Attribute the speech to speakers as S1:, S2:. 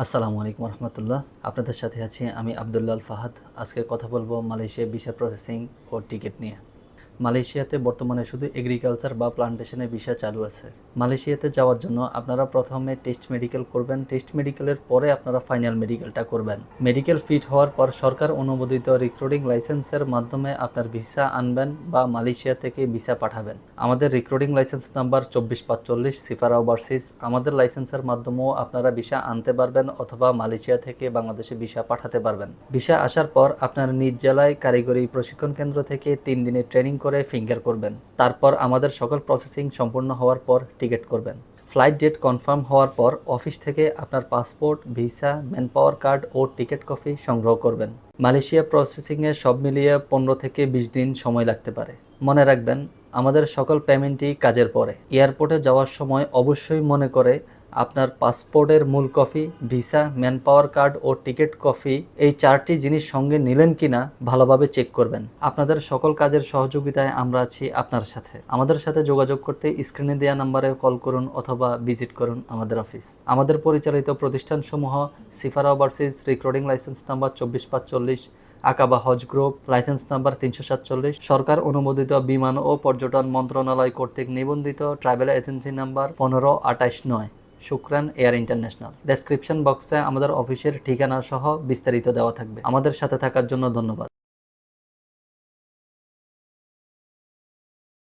S1: আসসালামু আলাইকুম রহমতুল্লাহ। আপনাদের সাথে আছি আমি আবদুল্লাল ফাহাদ। আজকে কথা বলব মালয়েশিয়া ভিসা প্রসেসিং ও টিকিট নিয়ে। মালয়েশিয়াতে বর্তমানে শুধু এগ্রিকালচার বা প্লান্টেশনের ভিসা চালু আছে। মালয়েশিয়াতে যাওয়ার জন্য আপনারা প্রথমে টেস্ট মেডিকেল করবেন। টেস্ট মেডিকেলের পরে আপনারা ফাইনাল মেডিকেলটা করবেন। মেডিকেল ফিট হওয়ার পর সরকার অনুমোদিত রিক্রুটিং লাইসেন্সের মাধ্যমে আপনার ভিসা আনবেন বা মালয়েশিয়া থেকে ভিসা পাঠাবেন। আমাদের রিক্রুটিং লাইসেন্স নাম্বার চব্বিশ পাঁচচল্লিশ সিফার ওভারসিজ আমাদের লাইসেন্সের মাধ্যমেও আপনারা ভিসা আনতে পারবেন অথবা মালয়েশিয়া থেকে বাংলাদেশে ভিসা পাঠাতে পারবেন। ভিসা আসার পর আপনার নিজ জেলায় কারিগরি প্রশিক্ষণ কেন্দ্র থেকে তিন দিনের ট্রেনিং করে ফিঙ্গার করবেন। তারপর আমাদের সকল প্রসেসিং সম্পূর্ণ হওয়ার পর টিকিট করবেন। ফ্লাইট ডেট কনফার্ম হওয়ার পর অফিস থেকে আপনার passport visa man power card ও টিকিট কপি সংগ্রহ করবেন। মালয়েশিয়া প্রসেসিংয়ে সব মিলিয়ে পনেরো থেকে বিশ দিন সময় লাগতে পারে। মনে রাখবেন, আমাদের সকল পেমেন্টই কাজের পরে। এয়ারপোর্টে যাওয়ার সময় অবশ্যই মনে করে আপনার পাসপোর্টের মূল copy, visa man power card ও টিকিট কপি এই চারটি জিনিস সঙ্গে নিলেন কিনা ভালোভাবে চেক করবেন। আপনাদের সকল কাজের সহযোগিতায় আমরা আছি আপনার সাথে। আমাদের সাথে যোগাযোগ করতে স্ক্রিনে দেওয়া নাম্বারে কল করুন অথবা ভিজিট করুন আমাদের অফিস। আমাদের পরিচালিত প্রতিষ্ঠানসমূহ Sifar overseas, recruiting license number চব্বিশ পাঁচচল্লিশ, আকাবা হজ গ্রুপ, লাইসেন্স নাম্বার তিনশো সাতচল্লিশ, সরকার অনুমোদিত বিমান ও পর্যটন মন্ত্রণালয় কর্তৃক নিবন্ধিত ট্রাভেল এজেন্সি নাম্বার পনেরো আটাইশ নয়। শুক্রান এয়ার ইন্টারন্যাশনাল। ডেসক্রিপশন বক্সে আমাদের অফিসের ঠিকানা সহ বিস্তারিত দেওয়া থাকবে। আমাদের সাথে থাকার জন্য ধন্যবাদ।